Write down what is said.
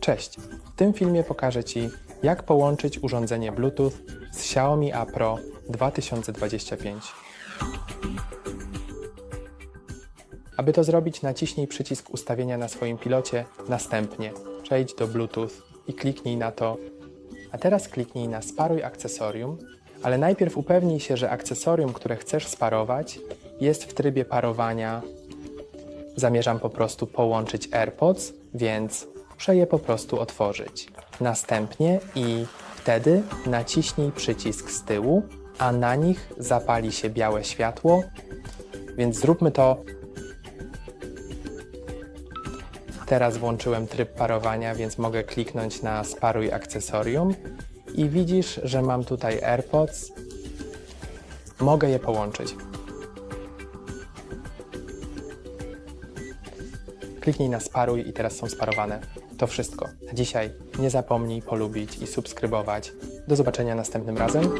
Cześć! W tym filmie pokażę Ci, jak połączyć urządzenie Bluetooth z Xiaomi A Pro 2025. Aby to zrobić, naciśnij przycisk ustawienia na swoim pilocie, następnie przejdź do Bluetooth i kliknij na to. A teraz kliknij na Sparuj akcesorium, ale najpierw upewnij się, że akcesorium, które chcesz sparować, jest w trybie parowania zamierzam po prostu połączyć AirPods, więc muszę je po prostu otworzyć. Następnie i wtedy naciśnij przycisk z tyłu, a na nich zapali się białe światło, więc zróbmy to. Teraz włączyłem tryb parowania, więc mogę kliknąć na sparuj akcesorium i widzisz, że mam tutaj AirPods. Mogę je połączyć. Kliknij na sparuj i teraz są sparowane. To wszystko. Na dzisiaj nie zapomnij polubić i subskrybować. Do zobaczenia następnym razem.